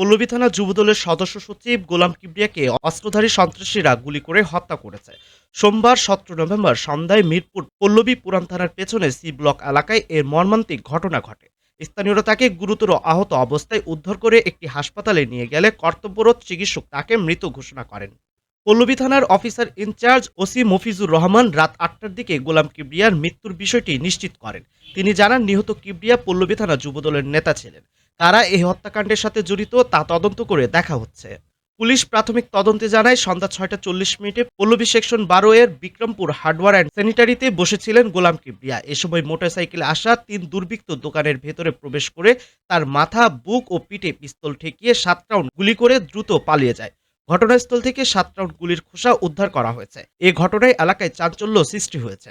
পল্লবী থানা যুবদলের সদস্য সচিব গোলাম কিবরিয়াকে অস্ত্রধারী সন্ত্রাসীরা গুলি করে হত্যা করেছে। সোমবার সতেরো নভেম্বর সন্ধ্যায় মিরপুর পল্লবী পুরান থানার পেছনে সি ব্লক এলাকায় এর মর্মান্তিক ঘটনা ঘটে। স্থানীয়রা তাকে গুরুতর আহত অবস্থায় উদ্ধার করে একটি হাসপাতালে নিয়ে গেলে কর্তব্যরত চিকিৎসক তাকে মৃত ঘোষণা করেন। পল্লবী থানার officer in-charge OC Mofizur Rahman রাত আটটার দিকে গোলাম কিবরিয়ার মৃত্যুর বিষয়টি নিশ্চিত করেন। তিনি জানান, নিহত কিবরিয়া পল্লবী থানা যুবদলের নেতা ছিলেন। কারা এই হত্যাকাণ্ডের সাথে জড়িত তা তদন্ত করে দেখা হচ্ছে। পুলিশ প্রাথমিক তদন্তে জানায়, সন্ধ্যা ছয়টা চল্লিশ মিনিটে পল্লবী সেকশন বারো এর বিক্রমপুর হার্ডওয়ার অ্যান্ড স্যানিটারিতে বসেছিলেন গোলাম কিবরিয়া। এ সময় মোটরসাইকেলে আসা তিন দুর্বৃত্ত দোকানের ভেতরে প্রবেশ করে তার মাথা, বুক ও পিঠে পিস্তল ঠেকিয়ে সাত রাউন্ড গুলি করে দ্রুত পালিয়ে যায়। ঘটনাস্থল থেকে সাত রাউন্ড গুলির খোসা উদ্ধার করা হয়েছে। এ ঘটনায় এলাকায় চাঞ্চল্য সৃষ্টি হয়েছে।